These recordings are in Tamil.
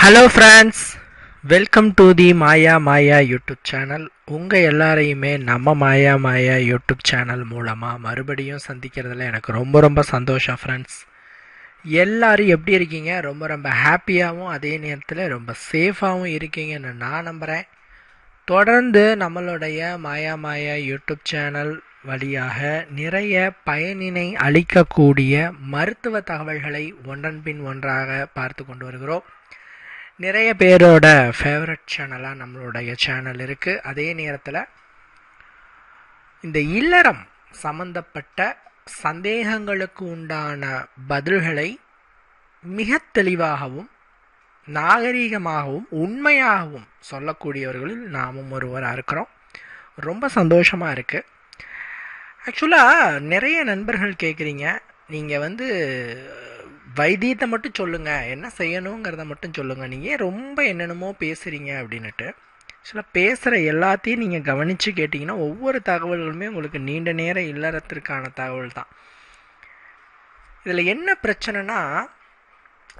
Hello friends welcome to the Maya Maya YouTube channel உங்கள் எல்லாரையுமே நம்ம மாயா மாயா யூடியூப் சேனல் மூலமாக மறுபடியும் சந்திக்கிறதுல எனக்கு ரொம்ப ரொம்ப சந்தோஷம் ஃப்ரெண்ட்ஸ் எல்லோரும் எப்படி இருக்கீங்க? ரொம்ப ரொம்ப ஹாப்பியாகவும் அதே நேரத்தில் ரொம்ப சேஃபாகவும் இருக்கீங்கன்னு நான் நம்புகிறேன் தொடர்ந்து நம்மளுடைய மாயா மாயா யூடியூப் சேனல் வழியாக நிறைய பயனினை அளிக்கக்கூடிய மருத்துவ தகவல்களை ஒன்றன் பின் ஒன்றாக பார்த்து கொண்டு வருகிறோம். நிறைய பேரோட ஃபேவரட் சேனலாக நம்மளுடைய சேனல் இருக்குது அதே நேரத்தில் இந்த இல்லறம் சம்பந்தப்பட்ட சந்தேகங்களுக்கு உண்டான பதில்களை மிக தெளிவாகவும் நாகரீகமாகவும் உண்மையாகவும் சொல்லக்கூடியவர்களில் நாமும் ஒருவராக இருக்கிறோம். ரொம்ப சந்தோஷமாக இருக்குது ஆக்சுவலாக நிறைய நண்பர்கள் கேட்குறீங்க நீங்கள் வந்து வைத்தியத்தை மட்டும் சொல்லுங்கள் என்ன செய்யணுங்கிறத மட்டும் சொல்லுங்கள் நீங்கள் ரொம்ப என்னென்னமோ பேசுகிறீங்க அப்படின்னுட்டு. சில பேசுகிற எல்லாத்தையும் நீங்கள் கவனித்து கேட்டிங்கன்னா ஒவ்வொரு தகவல்களுமே உங்களுக்கு நீண்ட நேர இல்லறத்திற்கான தகவல் தான். இதில் என்ன பிரச்சனைனா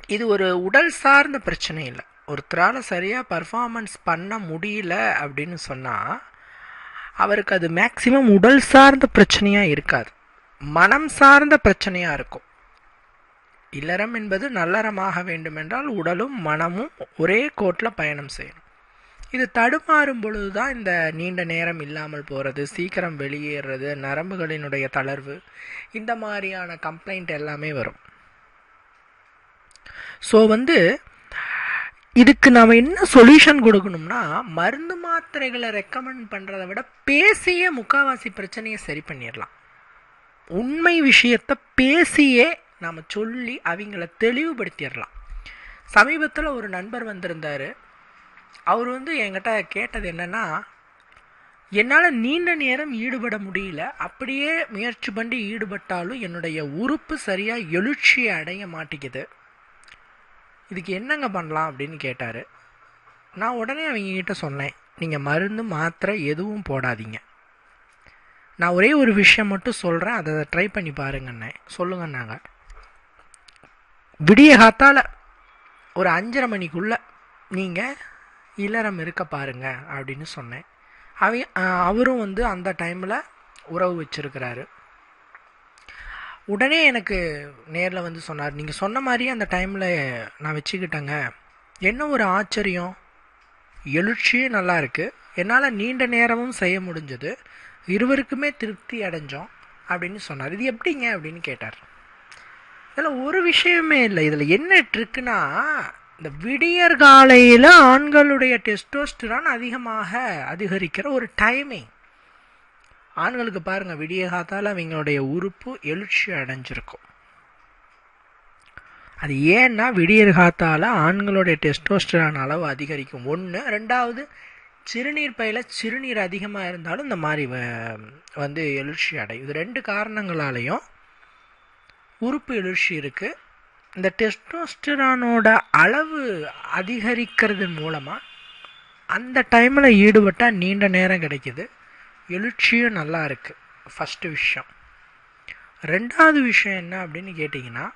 இது ஒரு உடல் சார்ந்த பிரச்சனை இல்லை. ஒருத்தரால் சரியாக பர்ஃபார்மன்ஸ் பண்ண முடியல அப்படின்னு சொன்னால் அவருக்கு அது மேக்சிமம் உடல் சார்ந்த பிரச்சனையாக இருக்காது. மனம் சார்ந்த பிரச்சனையாக இருக்கும். இல்லறம் என்பது நல்லறமாக வேண்டுமென்றால் உடலும் மனமும் ஒரே கோட்டில் பயணம் செய்யணும். இது தடுமாறும் பொழுது தான் இந்த நீண்ட நேரம் இல்லாமல் போகிறது சீக்கிரம் வெளியேறது நரம்புகளினுடைய தளர்வு இந்த மாதிரியான கம்ப்ளைண்ட் எல்லாமே வரும். ஸோ வந்து இதுக்கு நாம் என்ன சொல்யூஷன் கொடுக்கணும்னா மருந்து மாத்திரைகளை ரெக்கமெண்ட் பண்ணுறதை விட பேசியே முக்காவாசி பிரச்சனையை சரி பண்ணிடலாம். உண்மை விஷயத்தை பேசியே நாம் சொல்லி அவங்கள தெளிவுபடுத்திடலாம். சமீபத்தில் ஒரு நண்பர் வந்திருந்தார். அவர் வந்து என்கிட்ட கேட்டது என்னென்னா என்னால் நீண்ட நேரம் ஈடுபட முடியல. அப்படியே முயற்சி பண்ணி ஈடுபட்டாலும் என்னுடைய உறுப்பு சரியாக எழுச்சியை அடைய மாட்டேங்குது. இதுக்கு என்னங்க பண்ணலாம்? அப்படின்னு கேட்டார். நான் உடனே அவங்கக்கிட்ட சொன்னேன் நீங்கள் மருந்து மாத்திரை எதுவும் போடாதீங்க. நான் ஒரே ஒரு விஷயம் மட்டும் சொல்கிறேன் அதை ட்ரை பண்ணி பாருங்கண்ணே சொல்லுங்கன்னாங்க. விடிய காத்தால் ஒரு அஞ்சரை மணிக்குள்ளே நீங்கள் இல்லறம் இருக்க பாருங்க அப்படின்னு சொன்னேன். அவ அவரும் வந்து அந்த டைமில் உறவு வச்சுருக்கிறாரு. உடனே எனக்கு நேரில் வந்து சொன்னார் நீங்கள் சொன்ன மாதிரியே அந்த டைமில் நான் வச்சுக்கிட்டேங்க. என்ன ஒரு ஆச்சரியம்? எழுச்சியும் நல்லா இருக்குது என்னால் நீண்ட நேரமும் செய்ய முடிஞ்சது. இருவருக்குமே திருப்தி அடைஞ்சோம். அப்படின்னு சொன்னார். இது எப்படிங்க? அப்படின்னு கேட்டார். இதில் ஒரு விஷயமே இல்லை. இதில் என்ன ட்ரிக்குன்னா இந்த விடியற் காலையில் ஆண்களுடைய டெஸ்டோஸ்டிரான் அதிகமாக அதிகரிக்கிற ஒரு டைமிங் ஆண்களுக்கு பாருங்கள் விடிய காத்தால் அவங்களுடைய உறுப்பு எழுச்சி அடைஞ்சிருக்கும். அது ஏன்னா விடியற் காத்தால் ஆண்களுடைய டெஸ்டோஸ்டிரான் அளவு அதிகரிக்கும். ஒன்று ரெண்டாவது சிறுநீர் பையில் சிறுநீர் அதிகமாக இருந்தாலும் இந்த மாதிரி வந்து எழுச்சி அடையும். இது ரெண்டு காரணங்களாலையும் உறுப்பு எழுச்சி இருக்குது இந்த டெஸ்டோஸ்டரானோட அளவு அதிகரிக்கிறது மூலமாக அந்த டைமில் ஈடுபட்டால் நீண்ட நேரம் கிடைக்கிது. எழுச்சியும் நல்லா இருக்குது ஃபஸ்ட்டு விஷயம். ரெண்டாவது விஷயம் என்ன அப்படின்னு கேட்டிங்கன்னா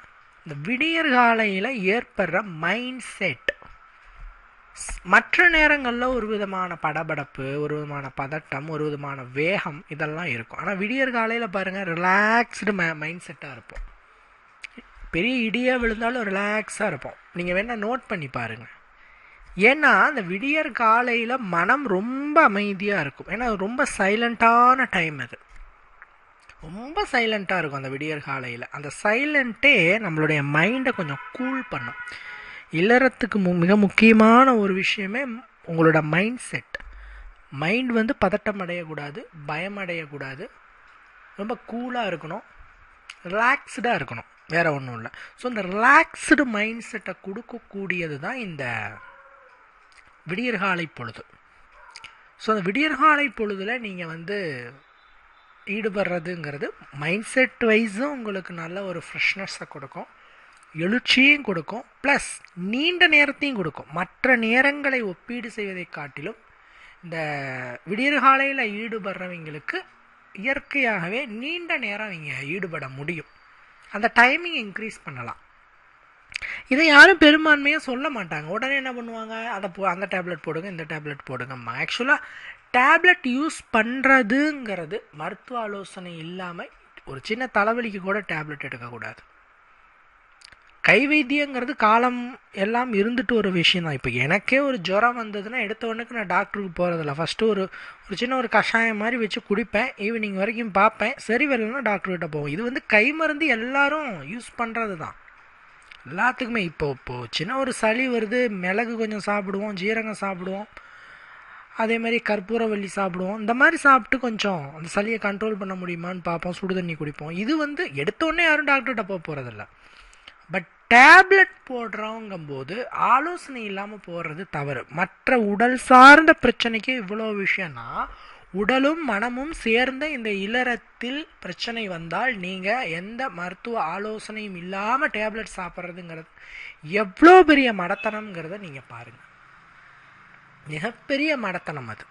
இந்த விடியற் காலையில் ஏற்படுற மைண்ட் செட் மற்ற நேரங்களில் ஒரு விதமான படபடப்பு ஒரு விதமான பதட்டம் ஒரு விதமான வேகம் இதெல்லாம் இருக்கும். ஆனால் விடியற் காலையில் பாருங்கள் ரிலாக்ஸ்டு ம மைண்ட் செட்டாக இருப்போம். பெரிய இடியாக விழுந்தாலும் ரிலாக்ஸாக இருப்போம். நீங்கள் வேணால் நோட் பண்ணி பாருங்கள் ஏன்னா அந்த விடியற் காலையில் மனம் ரொம்ப அமைதியாக இருக்கும். ஏன்னா ரொம்ப சைலண்ட்டான டைம் அது. ரொம்ப சைலண்ட்டாக இருக்கும் அந்த விடியற் காலையில். அந்த சைலண்ட்டே நம்மளுடைய மைண்டை கொஞ்சம் கூல் பண்ணும். இல்லறத்துக்கு மு மிக முக்கியமான ஒரு விஷயமே உங்களோட மைண்ட் செட் மைண்ட் வந்து பதட்டம் அடையக்கூடாது பயம் அடையக்கூடாது. ரொம்ப கூலாக இருக்கணும். ரிலாக்ஸ்டாக இருக்கணும். வேறு ஒன்றும் இல்லை. ஸோ இந்த ரிலாக்ஸ்டு மைண்ட் செட்டை கொடுக்கக்கூடியது தான் இந்த விடியற்காலை பொழுது. ஸோ அந்த விடியற்காலை பொழுதில் நீங்கள் வந்து ஈடுபடுறதுங்கிறது மைண்ட் செட் வைஸும் உங்களுக்கு நல்ல ஒரு ஃப்ரெஷ்னஸை கொடுக்கும். எழுச்சியும் கொடுக்கும். ப்ளஸ் நீண்ட நேரத்தையும் கொடுக்கும். மற்ற நேரங்களை ஒப்பீடு செய்வதை காட்டிலும் இந்த விடியற்காலையில் ஈடுபடுறவங்களுக்கு இயற்கையாகவே நீண்ட நேரம் இங்கே ஈடுபட முடியும். அந்த டைமிங் இன்க்ரீஸ் பண்ணலாம். இதை யாரும் பெரும்பான்மையாக சொல்ல மாட்டாங்க. உடனே என்ன பண்ணுவாங்க? அதை போ அந்த டேப்லெட் போடுங்க இந்த டேப்லெட் போடுங்கம்மா. ஆக்சுவலாக டேப்லெட் யூஸ் பண்ணுறதுங்கிறது மருத்துவ ஆலோசனை இல்லாமல் ஒரு சின்ன தலைவலிக்கு கூட டேப்லெட் எடுக்கக்கூடாது. கை வைத்தியங்கிறது காலம் எல்லாம் இருந்துட்டு ஒரு விஷயம் தான் இப்போ எனக்கே ஒரு ஜுரம் வந்ததுன்னா எடுத்த உடனே நான் டாக்டருக்கு போகிறதில்ல ஃபஸ்ட்டு ஒரு ஒரு சின்ன ஒரு கஷாயம் மாதிரி வச்சு குடிப்பேன். ஈவினிங் வரைக்கும் பார்ப்பேன். சரி வரலன்னா டாக்டர்கிட்ட போவோம் இது வந்து கை மருந்து எல்லாரும் யூஸ் பண்ணுறது தான் எல்லாத்துக்குமே இப்போ இப்போது சின்ன ஒரு சளி வருது. மிளகு கொஞ்சம் சாப்பிடுவோம். ஜீரகம் சாப்பிடுவோம். அதே மாதிரி கற்பூரவல்லி சாப்பிடுவோம். இந்த மாதிரி சாப்பிட்டு கொஞ்சம் அந்த சளியை கண்ட்ரோல் பண்ண முடியுமான்னு பார்ப்போம். சுடு தண்ணி குடிப்போம். இது வந்து எடுத்தோடனே யாரும் டாக்டர்கிட்ட போக போகிறதில்ல பட் டேப்லெட் போடுறவங்கும்போது ஆலோசனை இல்லாமல் போடுறது தவறு. மற்ற உடல் சார்ந்த பிரச்சனைக்கு இவ்வளோ விஷயம்னா உடலும் மனமும் சேர்ந்த இந்த இளரத்தில் பிரச்சனை வந்தால் நீங்கள் எந்த மருத்துவ ஆலோசனையும் இல்லாமல் டேப்லெட் சாப்பிட்றதுங்கிறது எவ்வளோ பெரிய மடத்தனம்ங்கிறத நீங்கள் பாருங்கள் மிகப்பெரிய மடத்தனம் அது.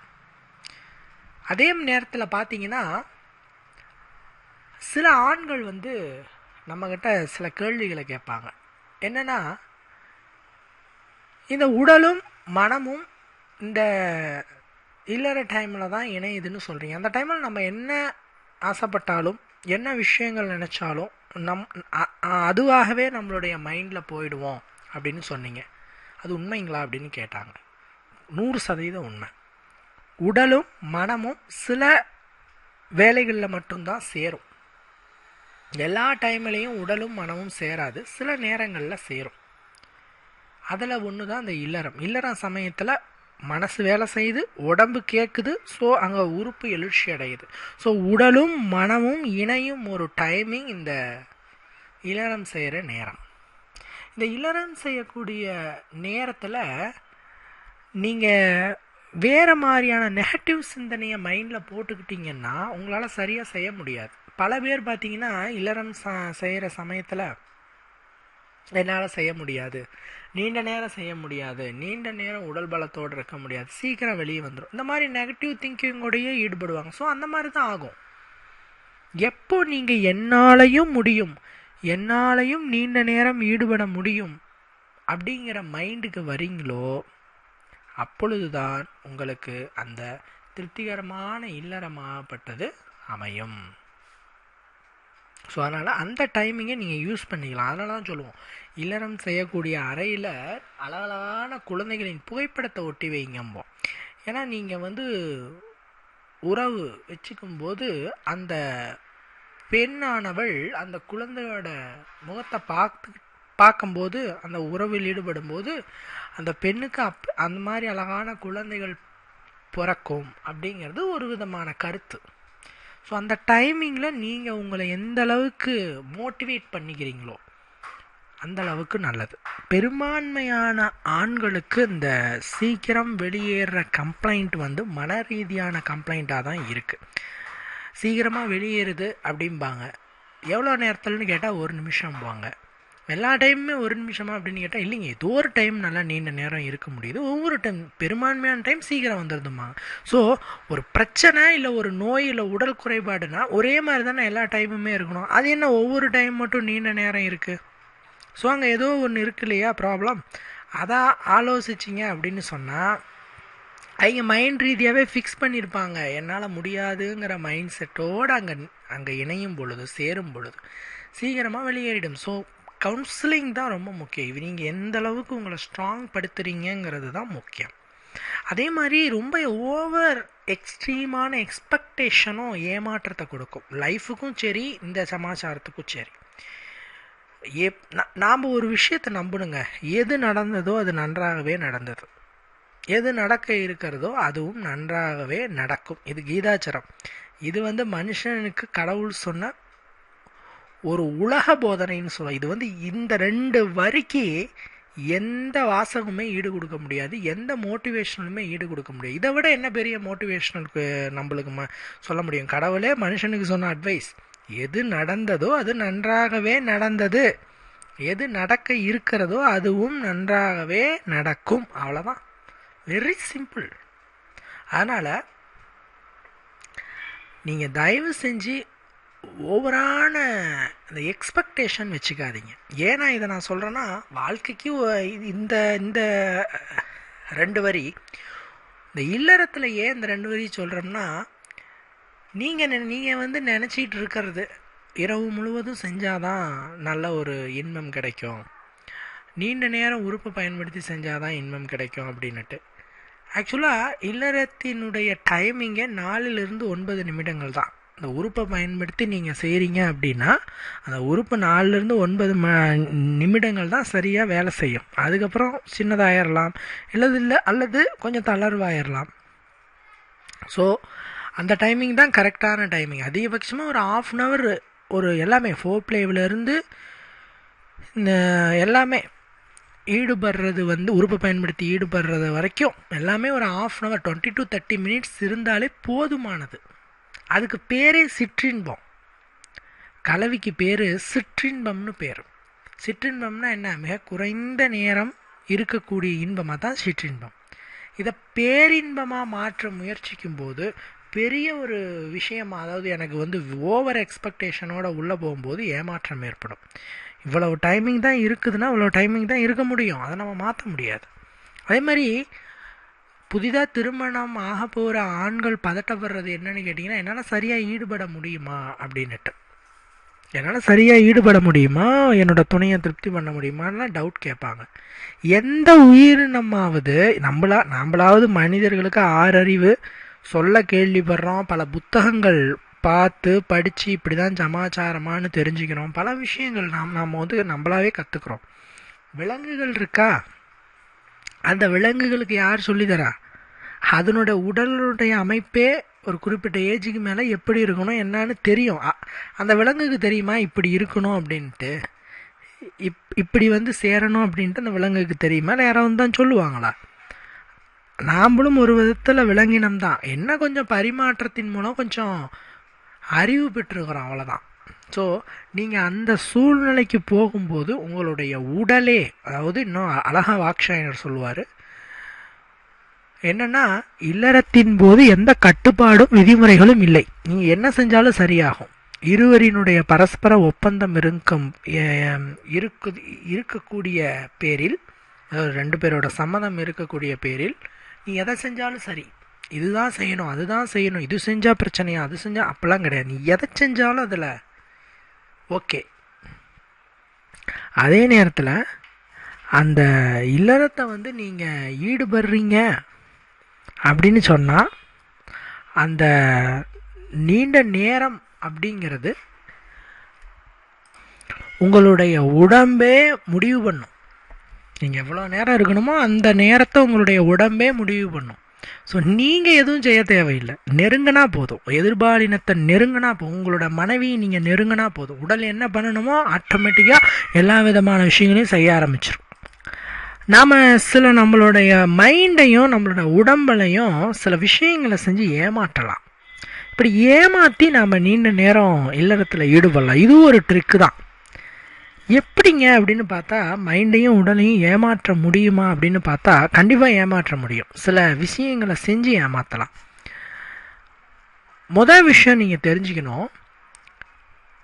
அதே நேரத்தில் பார்த்தீங்கன்னா சில ஆண்கள் வந்து நம்மக்கிட்ட சில கேள்விகளை கேட்பாங்க. என்னென்னா இந்த உடலும் மனமும் இந்த இல்லற டைமில் தான் இணையுதுன்னு சொல்கிறீங்க அந்த டைமில் நம்ம என்ன ஆசைப்பட்டாலும் என்ன விஷயங்கள் நினச்சாலும் நம் அதுவாகவே நம்மளுடைய மைண்டில் போயிடுவோம் அப்படின்னு சொன்னீங்க. அது உண்மைங்களா அப்படின்னு கேட்டாங்க. நூறு சதவீதம் உண்மை. உடலும் மனமும் சில வேலைகளில் மட்டும்தான் சேரும். எல்லா டைம்லேயும் உடலும் மனமும் சேராது. சில நேரங்களில் சேரும். அதில் ஒன்று தான் அந்த இல்லறம். இல்லறம் சமயத்தில் மனசு வேலை செய்யுது உடம்பு கேட்குது ஸோ அங்கே உறுப்பு எழுச்சி அடையுது. ஸோ உடலும் மனமும் இணையும் ஒரு டைமிங் இந்த இளரம் செய்கிற நேரம். இந்த இளரம் செய்யக்கூடிய நேரத்தில் நீங்கள் வேறு மாதிரியான நெகட்டிவ் சிந்தனையை மைண்டில் போட்டுக்கிட்டிங்கன்னா உங்களால் சரியாக செய்ய முடியாது. பல பேர் பார்த்தீங்கன்னா இல்லறம் ச செய்கிற சமயத்தில் என்னால் செய்ய முடியாது. நீண்ட நேரம் செய்ய முடியாது. நீண்ட நேரம் உடல் பலத்தோடு இருக்க முடியாது. சீக்கிரம் வெளியே வந்துடும் இந்த மாதிரி நெகட்டிவ் திங்கிங்கோடையே ஈடுபடுவாங்க. ஸோ அந்த மாதிரி தான் ஆகும். எப்போ நீங்கள் என்னாலையும் முடியும் என்னாலையும் நீண்ட நேரம் ஈடுபட முடியும் அப்படிங்கிற மைண்டுக்கு வரீங்களோ அப்பொழுதுதான் உங்களுக்கு அந்த திருப்திகரமான இல்லறமாகப்பட்டது அமையும். ஸோ அதனால் அந்த டைமிங்கை நீங்கள் யூஸ் பண்ணிக்கலாம். அதனால தான் சொல்லுவோம். இல்லறம் செய்யக்கூடிய அறையில் அழகழகான குழந்தைகளின் புகைப்படத்தை ஒட்டி வைங்கம்போம் ஏன்னா நீங்கள் வந்து உறவு வச்சுக்கும்போது அந்த பெண்ணானவள் அந்த குழந்தையோட முகத்தை பார்த்து பார்க்கும்போது அந்த உறவில் ஈடுபடும் போது அந்த பெண்ணுக்கு அப் அந்த மாதிரி அழகான குழந்தைகள் பிறக்கும் அப்படிங்கிறது ஒரு விதமான கருத்து. ஸோ அந்த டைமிங்கில் நீங்கள் உங்களை எந்த அளவுக்கு மோட்டிவேட் பண்ணிக்கிறீங்களோ அந்த அளவுக்கு நல்லது. பெரும்பான்மையான ஆண்களுக்கு இந்த சீக்கிரம் வெளியேற கம்ப்ளைண்ட் வந்து மன ரீதியான கம்ப்ளைண்ட்டாக தான் இருக்குது சீக்கிரமாக வெளியேறுது அப்படிம்பாங்க. எவ்வளோ நேரத்தில்னு கேட்டால் ஒரு நிமிஷம்பாங்க. எல்லா டைமுமே ஒரு நிமிஷமா அப்படின்னு கேட்டால் இல்லைங்க ஏதோ ஒரு டைம் நல்லா நீண்ட நேரம் இருக்க முடியுது. ஒவ்வொரு டைம் பெரும்பான்மையான டைம் சீக்கிரம் வந்துடுதுமா ஸோ ஒரு பிரச்சனை இல்லை ஒரு நோய் இல்லை உடல் குறைபாடுனா ஒரே மாதிரி தானே எல்லா டைமுமே இருக்கணும். அது என்ன ஒவ்வொரு டைம் மட்டும் நீண்ட நேரம் இருக்குது ஸோ அங்கே ஏதோ ஒன்று இருக்கு இல்லையா ப்ராப்ளம் அதான் ஆலோசிச்சிங்க அப்படின்னு சொன்னால் அவங்க மைண்ட் ரீதியாகவே ஃபிக்ஸ் பண்ணியிருப்பாங்க என்னால் முடியாதுங்கிற மைண்ட் செட்டோடு அங்கே அங்கே இணையும் பொழுது சேரும் பொழுது சீக்கிரமாக வெளியேறிடும். ஸோ கவுன்சிலிங் தான் ரொம்ப முக்கியம். இது நீங்கள் எந்த அளவுக்கு உங்களை ஸ்ட்ராங் படுத்துறீங்கிறது தான் முக்கியம். அதே மாதிரி ரொம்ப ஓவர் எக்ஸ்ட்ரீமான எக்ஸ்பெக்டேஷனும் ஏமாற்றத்தை கொடுக்கும். லைஃபுக்கும் சரி இந்த சமாச்சாரத்துக்கும் சரி. ஏ நாம் ஒரு விஷயத்தை நம்பணுங்க எது நடந்ததோ அது நன்றாகவே நடந்தது. எது நடக்க இருக்கிறதோ அதுவும் நன்றாகவே நடக்கும். இது கீதாச்சரம். இது வந்து மனுஷனுக்கு கடவுள் சொன்ன ஒரு உலக போதனைன்னு சொல்ல இது வந்து இந்த ரெண்டு வரிக்கு எந்த வாசகமுமே ஈடு கொடுக்க முடியாது எந்த மோட்டிவேஷனலுமே ஈடு கொடுக்க முடியாது. இதை விட என்ன பெரிய மோட்டிவேஷனலுக்கு நம்மளுக்கு ம சொல்ல முடியும்? கடவுளே மனுஷனுக்கு சொன்ன அட்வைஸ் எது நடந்ததோ அது நன்றாகவே நடந்தது. எது நடக்க இருக்கிறதோ அதுவும் நன்றாகவே நடக்கும். அவ்வளோதான் வெரி சிம்பிள் அதனால் நீங்கள் தயவு செஞ்சு ஓவரான அந்த எக்ஸ்பெக்டேஷன் வச்சுக்காதீங்க. ஏன்னா இதை நான் சொல்கிறேன்னா வாழ்க்கைக்கு இந்த இந்த ரெண்டு வரி இந்த இல்லறத்தில் ஏன் இந்த ரெண்டு வரி சொல்கிறோம்னா நீங்கள் நீங்கள் வந்து நினச்சிட்டு இருக்கிறது இரவு முழுவதும் செஞ்சாதான் நல்ல ஒரு இன்பம் கிடைக்கும். நீண்ட நேரம் உறுப்பை பயன்படுத்தி செஞ்சாதான் இன்பம் கிடைக்கும் அப்படின்னுட்டு. ஆக்சுவலாக இல்லறத்தினுடைய டைமிங்கே நாலுலேருந்து ஒன்பது நிமிடங்கள் தான். அந்த உறுப்பை பயன்படுத்தி நீங்கள் செய்கிறீங்க அப்படின்னா அந்த உறுப்பு நாலுலேருந்து ஒன்பது ம நிமிடங்கள் தான் சரியாக வேலை செய்யும். அதுக்கப்புறம் சின்னதாயிரலாம். இல்லது இல்லை அல்லது கொஞ்சம் தளர்வாயிரலாம். ஸோ அந்த டைமிங் தான் கரெக்டான டைமிங் அதிகபட்சமாக ஒரு ஆஃப் அன் ஹவர் ஒரு எல்லாமே ஃபோர் பிளேவிலேருந்து இந்த எல்லாமே ஈடுபடுறது வந்து உறுப்பை பயன்படுத்தி ஈடுபடுறது வரைக்கும் எல்லாமே ஒரு half an hour twenty to thirty minutes இருந்தாலே போதுமானது. அதுக்கு பேரே சிற்றின்பம். கலவிக்கு பேர் சிற்றின்பம்னு பேர் சிற்றின்பம்னா என்ன? மிக குறைந்த நேரம் இருக்கக்கூடிய இன்பமாக தான் சிற்றின்பம். இதை பேரின்பமாக மாற்ற முயற்சிக்கும் போது பெரிய ஒரு விஷயமாக அதாவது எனக்கு வந்து ஓவர் எக்ஸ்பெக்டேஷனோட உள்ளே போகும்போது ஏமாற்றம் ஏற்படும். இவ்வளவு டைமிங் தான் இருக்குதுன்னா இவ்வளோ டைமிங் தான் இருக்க முடியும். அதை நம்ம மாற்ற முடியாது. அதே மாதிரி புதிதாக திருமணம் ஆக போகிற ஆண்கள் பதட்டப்படுறது என்னன்னு கேட்டிங்கன்னா என்னால் சரியாக ஈடுபட முடியுமா அப்படின்னுட்டு. என்னால் சரியாக ஈடுபட முடியுமா? என்னோடய துணையை திருப்தி பண்ண முடியுமான்னு டவுட் கேட்பாங்க. எந்த உயிரினமாவது நம்மளா நம்மளாவது மனிதர்களுக்கு ஆறறிவு சொல்ல கேள்விப்படுறோம் பல புத்தகங்கள் பார்த்து படித்து இப்படி தான் சமாச்சாரமானு தெரிஞ்சுக்கிறோம். பல விஷயங்கள் நாம் நாம் வந்து நம்மளாவே கற்றுக்குறோம் விலங்குகள் இருக்கா? அந்த விலங்குகளுக்கு யார் சொல்லித்தரா அதனோட உடலுடைய அமைப்பே ஒரு குறிப்பிட்ட ஏஜுக்கு மேலே எப்படி இருக்கணும் என்னன்னு தெரியும். அந்த விலங்குக்கு தெரியுமா? இப்படி இருக்கணும் அப்படின்ட்டு. இப் இப்படி வந்து சேரணும் அப்படின்ட்டு அந்த விலங்குக்கு தெரியுமா? யாராவது தான் சொல்லுவாங்களா? நாம்பளும் ஒரு விதத்தில் விலங்கினம் தான். என்ன கொஞ்சம் பரிமாற்றத்தின் மூலம் கொஞ்சம் அறிவு பெற்றிருக்கிறோம் அவ்வளோதான் ஸோ நீங்கள் அந்த சூழ்நிலைக்கு போகும்போது உங்களுடைய உடலே அதாவது இன்னும் அழகா வாக்ஷாயனர் சொல்லுவார் என்னன்னா இல்லறத்தின் போது எந்த கட்டுப்பாடும் விதிமுறைகளும் இல்லை. நீங்கள் என்ன செஞ்சாலும் சரியாகும். இருவரினுடைய பரஸ்பர ஒப்பந்தம் இருக்கும் இருக்கு இருக்கக்கூடிய பேரில் ரெண்டு பேரோட சம்மதம் இருக்கக்கூடிய பேரில் நீ எதை செஞ்சாலும் சரி. இதுதான் செய்யணும் அதுதான் செய்யணும் இது செஞ்சால் பிரச்சனையா அது செஞ்சால் அப்போல்லாம் கிடையாது. நீ எதை செஞ்சாலும் அதில் ஓகே. அதே நேரத்தில் அந்த இல்லறத்தை வந்து நீங்கள் ஈடுபடுறீங்க. அப்படின்னு சொன்னால் அந்த நீண்ட நேரம் அப்படிங்கிறது உங்களுடைய உடம்பே முடிவு பண்ணும். நீங்கள் எவ்வளோ நேரம் இருக்கணுமோ அந்த நேரத்தை உங்களுடைய உடம்பே முடிவு பண்ணும். ஸோ நீங்கள் எதுவும் செய்ய தேவையில்லை. நெருங்கினா போதும். எதிர்பாலினத்தை நெருங்கினா போதும் உங்களோட மனைவியை நீங்கள் நெருங்கினா போதும். உடல் என்ன பண்ணணுமோ ஆட்டோமேட்டிக்காக எல்லா விதமான விஷயங்களையும் செய்ய ஆரம்பிச்சிடும் நாம் சில நம்மளுடைய மைண்டையும் நம்மளோட உடம்பலையும் சில விஷயங்களை செஞ்சு ஏமாற்றலாம். இப்படி ஏமாற்றி நாம் நீண்ட நேரம் இல்லறத்தில் ஈடுபடலாம். இது ஒரு ட்ரிக்கு தான். எப்படிங்க அப்படின்னு பார்த்தா மைண்டையும் உடலையும் ஏமாற்ற முடியுமா அப்படின்னு பார்த்தா கண்டிப்பாக ஏமாற்ற முடியும். சில விஷயங்களை செஞ்சு ஏமாற்றலாம் முதல் விஷயம் நீங்கள் தெரிஞ்சுக்கணும்.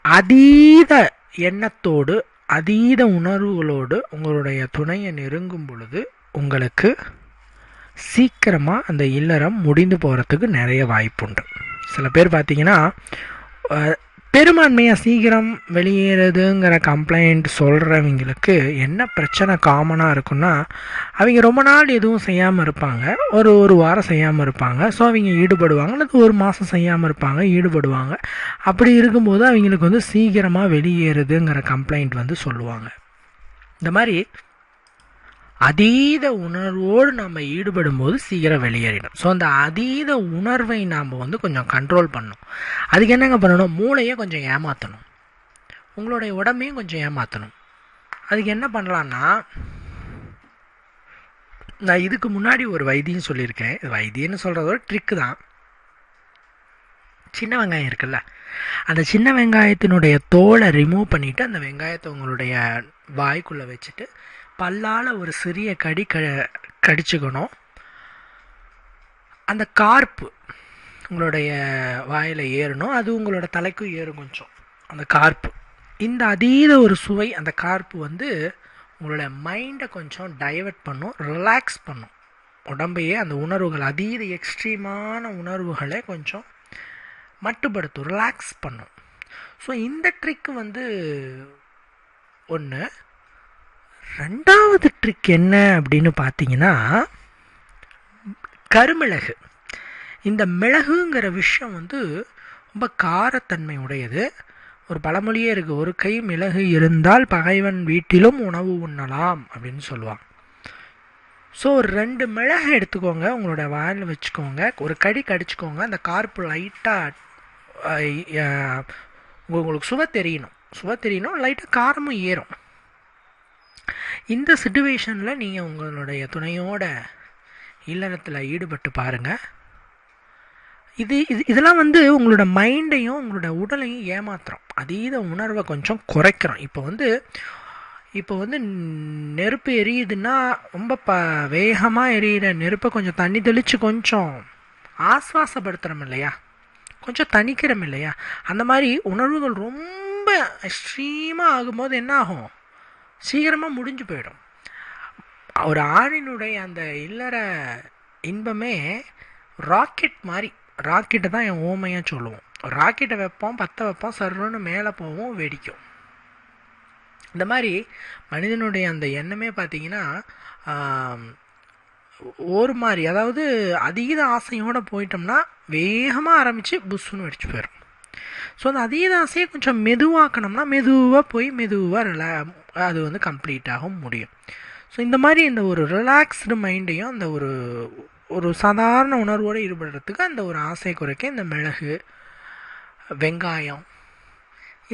அதீத எண்ணத்தோடு அதீத உணர்வுகளோடு உங்களுடைய துணையை நெருங்கும் பொழுது உங்களுக்கு சீக்கிரமாக அந்த இல்லறம் முடிந்து போகிறதுக்கு நிறைய வாய்ப்புண்டு. சில பேர் பார்த்தீங்கன்னா பெரும்பான்மையாக சீக்கிரம் வெளியேறுதுங்கிற கம்ப்ளைண்ட் சொல்கிறவங்களுக்கு என்ன பிரச்சனை காமனாக இருக்குன்னா அவங்க ரொம்ப நாள் எதுவும் செய்யாமல் இருப்பாங்க. ஒரு ஒரு வாரம் செய்யாமல் இருப்பாங்க. ஸோ அவங்க ஈடுபடுவாங்க. அல்லது ஒரு மாதம் செய்யாமல் இருப்பாங்க ஈடுபடுவாங்க. அப்படி இருக்கும்போது அவங்களுக்கு வந்து சீக்கிரமாக வெளியேறுதுங்கிற கம்ப்ளைண்ட் வந்து சொல்லுவாங்க. இந்த மாதிரி அதீத உணர்வோடு நம்ம ஈடுபடும் போது சீக்கிரம் வெளியேறிடும். ஸோ அந்த அதீத உணர்வை நாம் வந்து கொஞ்சம் கண்ட்ரோல் பண்ணணும். அதுக்கு என்னங்க பண்ணணும்? மூளையை கொஞ்சம் ஏமாற்றணும் உங்களுடைய உடம்பையும் கொஞ்சம் ஏமாற்றணும் அதுக்கு என்ன பண்ணலான்னா நான் இதுக்கு முன்னாடி ஒரு வைத்தியம் சொல்லியிருக்கேன். இது வைத்தியம்னு சொல்கிறது ஒரு ட்ரிக்கு தான். சின்ன வெங்காயம் இருக்குல்ல? அந்த சின்ன வெங்காயத்தினுடைய தோலை ரிமூவ் பண்ணிவிட்டு அந்த வெங்காயத்தை உங்களுடைய வாய்க்குள்ளே வச்சுட்டு பல்லால் ஒரு சிறிய கடி க கடிச்சுக்கணும். அந்த கார்ப்பு உங்களுடைய வாயில் ஏறணும். அது உங்களோட தலைக்கும் ஏறும் கொஞ்சம். அந்த கார்ப்பு. இந்த அதீத ஒரு சுவை அந்த கார்ப்பு வந்து உங்களோட மைண்டை கொஞ்சம் டைவர்ட் பண்ணும் ரிலாக்ஸ் பண்ணும். உடம்பையே அந்த உணர்வுகள் அதீத எக்ஸ்ட்ரீமான உணர்வுகளை கொஞ்சம் மட்டுப்படுத்தும் ரிலாக்ஸ் பண்ணும். ஸோ இந்த ட்ரிக் வந்து ஒன்று ரெண்டாவது ட்ரிக் என்ன அப்படின்னு பார்த்தீங்கன்னா கருமிளகு. இந்த மிளகுங்கிற விஷயம் வந்து ரொம்ப காரத்தன்மை உடையது ஒரு பழமொழியே இருக்குது ஒரு கை மிளகு இருந்தால் பகைவன் வீட்டிலும் உணவு உண்ணலாம் அப்படின்னு சொல்லுவாங்க. ஸோ ஒரு ரெண்டு மிளகு எடுத்துக்கோங்க உங்களோட வாயில் வச்சுக்கோங்க. ஒரு கடி கடிச்சுக்கோங்க அந்த கார்ப்பு லைட்டாக உங்களுக்கு சுவை தெரியணும் சுவை தெரியணும் லைட்டாக காரமும் ஏறும். இந்த சுச்சுவேஷனில் நீங்கள் உங்களுடைய துணையோட இல்லறத்தில் ஈடுபட்டு பாருங்கள் இது இது இதெல்லாம் வந்து உங்களோட மைண்டையும் உங்களோட உடலையும் ஏமாத்துறோம். அதீத உணர்வை கொஞ்சம் குறைக்கிறோம். இப்போ வந்து இப்போ வந்து நெருப்பு எரியுதுன்னா ரொம்ப ப வேகமாக எரியிற நெருப்பை கொஞ்சம் தண்ணி தெளித்து கொஞ்சம் ஆஸ்வாசப்படுத்துகிறோம் இல்லையா? கொஞ்சம் தணிக்கிறோம் இல்லையா? அந்த மாதிரி உணர்வுகள் ரொம்ப எக்ஸ்ட்ரீமாக ஆகும்போது என்ன ஆகும்? சீக்கிரமாக முடிஞ்சு போயிடும். ஒரு ஆணினுடைய அந்த இல்லற இன்பமே ராக்கெட் மாதிரி ராக்கெட்டை தான் என் ஓமையாக சொல்லுவோம். ராக்கெட்டை வைப்போம் பற்ற வைப்போம் சர்வன்னு மேலே போவோம் வெடிக்கும். இந்த மாதிரி மனிதனுடைய அந்த எண்ணமே பார்த்தீங்கன்னா ஒரு மாதிரி அதாவது அதீத ஆசையோடு போயிட்டோம்னா வேகமாக ஆரம்பித்து புஷ்ஷுன்னு வெடிச்சு போயிடும் ஸோ அந்த அதீத ஆசையை கொஞ்சம் மெதுவாக்கணும்னா மெதுவாக போய் மெதுவாக ரிலா அது வந்து கம்ப்ளீட் ஆக முடியும். ஸோ இந்த மாதிரி இந்த ஒரு ரிலாக்ஸ்டு மைண்டையும் அந்த ஒரு ஒரு சாதாரண உணர்வோடு ஈடுபடுறதுக்கு அந்த ஒரு ஆசை குறைக்க இந்த மிளகு வெங்காயம்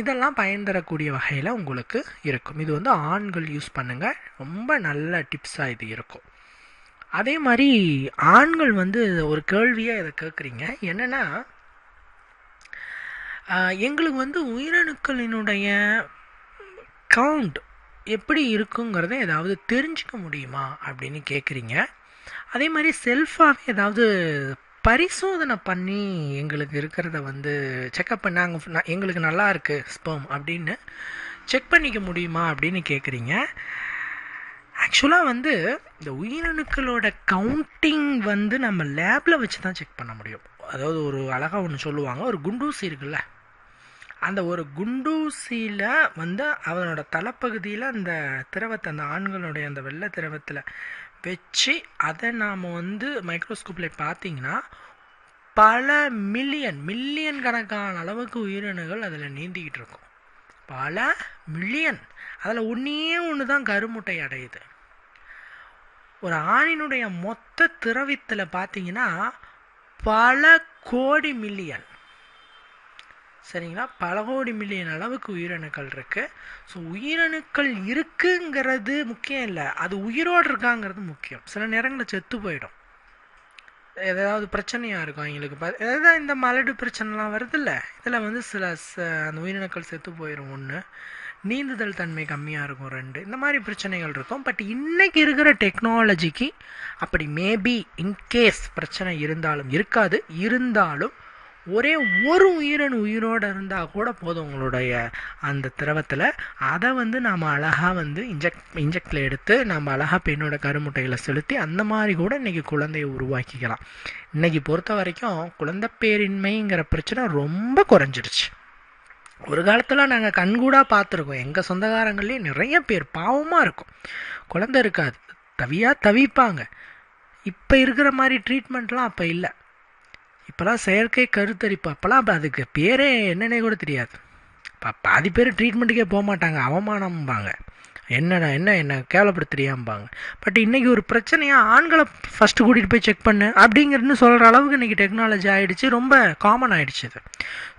இதெல்லாம் பயன் தரக்கூடிய வகையில் உங்களுக்கு இருக்கும். இது வந்து ஆண்கள் யூஸ் பண்ணுங்கள் ரொம்ப நல்ல டிப்ஸாக இது இருக்கும். அதே மாதிரி ஆண்கள் வந்து ஒரு கேள்வியாக இதை கேட்குறீங்க என்னென்னா எங்களுக்கு வந்து உயிரணுக்களினுடைய கவுண்ட் எப்படி இருக்குங்கிறத ஏதாவது தெரிஞ்சுக்க முடியுமா அப்படின்னு கேட்குறீங்க அதே மாதிரி செல்ஃபாகவே ஏதாவது பரிசோதனை பண்ணி எங்களுக்கு இருக்கிறத வந்து செக்கப் பண்ணாங்க எங்களுக்கு நல்லா இருக்குது ஸ்பெர்ம் அப்படின்னு செக் பண்ணிக்க முடியுமா அப்படின்னு கேட்குறீங்க ஆக்சுவலாக வந்து இந்த உயிரணுக்களோட கவுண்டிங் வந்து நம்ம லேபில் வச்சு தான் செக் பண்ண முடியும். அதாவது ஒரு அழகாக ஒன்று சொல்லுவாங்க ஒரு குண்டூசி இருக்குல்ல. அந்த ஒரு குண்டூசியில் வந்து அவனோட தலைப்பகுதியில் அந்த திரவத்தை அந்த ஆண்களுடைய அந்த வெள்ளை திரவத்தில் வச்சு அதை நாம் வந்து மைக்ரோஸ்கோப்பில் பார்த்தீங்கன்னா பல மில்லியன் மில்லியன் கணக்கான அளவுக்கு உயிரினங்கள் அதில் நீந்திக்கிட்டு இருக்கும். பல மில்லியன் அதில் ஒன்றே ஒன்று தான் கருமுட்டை அடையுது. ஒரு ஆணினுடைய மொத்த திரவித்தில் பார்த்தீங்கன்னா பல கோடி மில்லியன் சரிங்களா? பல கோடி மில்லியன் அளவுக்கு உயிரணுக்கள் இருக்குது ஸோ உயிரணுக்கள் இருக்குங்கிறது முக்கியம் இல்லை. அது உயிரோடு இருக்காங்கிறது முக்கியம். சில நேரங்களில் செத்து போயிடும். ஏதாவது பிரச்சனையாக இருக்கும் அவங்களுக்கு. ப ஏதாவது இந்த மலடு பிரச்சனைலாம் வருதில்ல? இதில் வந்து சில அந்த உயிரினங்கள் செத்து போயிடும் ஒன்று நீந்துதல் தன்மை கம்மியாக இருக்கும். ரெண்டு இந்த மாதிரி பிரச்சனைகள் இருக்கும். பட் இன்றைக்கி இருக்கிற டெக்னாலஜிக்கு அப்படி மேபி இன்கேஸ் பிரச்சனை இருந்தாலும் இருக்காது. இருந்தாலும் ஒரே ஒரு உயிரன் உயிரோடு இருந்தால் கூட போதும் உங்களுடைய அந்த திரவத்தில். அதை வந்து நாம் அழகாக வந்து இன்ஜெக்ட் இன்ஜெக்டில் எடுத்து நம்ம அழகாக பெண்ணோட கருமுட்டைகளை செலுத்தி அந்த மாதிரி கூட இன்றைக்கி குழந்தையை உருவாக்கிக்கலாம். இன்றைக்கி பொறுத்த வரைக்கும் குழந்தை பேரின்மைங்கிற பிரச்சனை ரொம்ப குறைஞ்சிருச்சு ஒரு காலத்தில் நாங்கள் கண்கூடாக பார்த்துருக்கோம். எங்கள் சொந்தக்காரங்கள்லேயும் நிறைய பேர் பாவமாக இருக்கும். குழந்தை இருக்காது. தவியாக தவிப்பாங்க. இப்போ இருக்கிற மாதிரி ட்ரீட்மெண்ட்லாம் அப்போ இல்லை. இப்போலாம் செயற்கை கருத்தரிப்பு அப்போலாம் அப்போ அதுக்கு பேரே என்னன்னே கூட தெரியாது. இப்போ பாதி பேர் ட்ரீட்மெண்ட்டுக்கே போக மாட்டாங்க அவமானம்பாங்க. என்னடா என்ன என்ன கேவலப்படுத்துறியாம்பாங்க. பட் இன்றைக்கி ஒரு பிரச்சனையாக ஆண்களை ஃபஸ்ட்டு கூட்டிகிட்டு போய் செக் பண்ணு அப்படிங்கிறதுன்னு சொல்கிற அளவுக்கு இன்றைக்கி டெக்னாலஜி ஆகிடுச்சு ரொம்ப காமன் ஆகிடுச்சு அது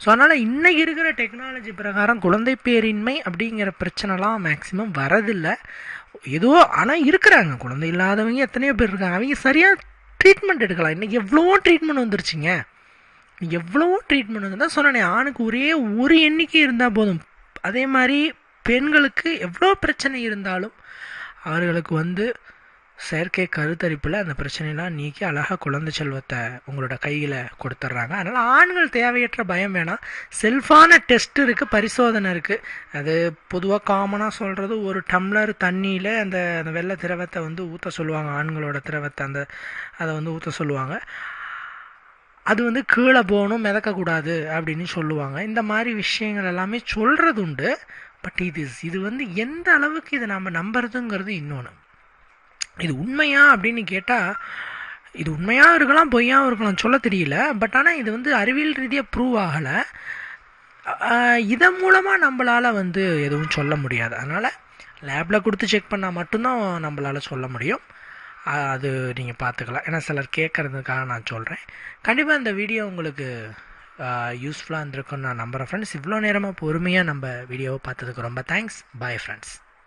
ஸோ அதனால் இன்றைக்கி இருக்கிற டெக்னாலஜி பிரகாரம் குழந்தை பேரின்மை அப்படிங்கிற பிரச்சனைலாம் மேக்ஸிமம் வரதில்லை ஏதோ ஆனால் இருக்கிறாங்க. குழந்தை இல்லாதவங்க எத்தனையோ பேர் இருக்காங்க. அவங்க சரியாக ட்ரீட்மெண்ட் எடுக்கலாம். இன்றைக்கி எவ்வளோ ட்ரீட்மெண்ட் வந்துருச்சுங்க. எவ்வளோ ட்ரீட்மெண்ட் வந்து தான் சொன்னேன் ஆணுக்கு ஒரே ஒரு எண்ணிக்கை இருந்தால் போதும். அதே மாதிரி பெண்களுக்கு எவ்வளோ பிரச்சனை இருந்தாலும் அவர்களுக்கு வந்து செயற்கை கருத்தரிப்பில் அந்த பிரச்சனையெல்லாம் நீக்கி அழகாக குழந்தை செல்வத்தை உங்களோட கையில் கொடுத்துட்றாங்க அதனால் ஆண்கள் தேவையற்ற பயம் வேணாம் செல்ஃபான டெஸ்ட் இருக்குது பரிசோதனை இருக்குது அது பொதுவாக காமனாக சொல்கிறது ஒரு டம்ளர் தண்ணியில் அந்த அந்த வெள்ளை திரவத்தை வந்து ஊற்ற சொல்லுவாங்க. ஆண்களோட திரவத்தை அந்த அதை வந்து ஊற்ற சொல்லுவாங்க. அது வந்து கீழே போகணும் மிதக்கக்கூடாது அப்படின்னு சொல்லுவாங்க. இந்த மாதிரி விஷயங்கள் எல்லாமே சொல்கிறது உண்டு பட் இது இது வந்து எந்த அளவுக்கு இதை நம்ம நம்புறதுங்கிறது இன்னொன்று இது உண்மையா அப்படின்னு கேட்டால் இது உண்மையாக இருக்கலாம் பொய்யாகவும் இருக்கலாம் சொல்ல தெரியல. பட் ஆனால் இது வந்து அறிவியல் ரீதியாக ப்ரூவ் ஆகலை. இதன் மூலமாக நம்மளால் வந்து எதுவும் சொல்ல முடியாது. அதனால் லேபில் கொடுத்து செக் பண்ணால் மட்டும்தான் நம்மளால் சொல்ல முடியும். அது நீங்கள் பார்த்துக்கலாம். ஏன்னா சிலர் கேட்குறதுக்காக நான் சொல்கிறேன் கண்டிப்பாக இந்த வீடியோ உங்களுக்கு யூஸ்ஃபுல்லாக இருந்திருக்குன்னு நான் நம்புகிறேன் ஃப்ரெண்ட்ஸ் இவ்வளோ நேரமாக பொறுமையாக நம்ம வீடியோவை பார்த்ததுக்கு ரொம்ப தேங்க்ஸ் பாய் ஃப்ரெண்ட்ஸ்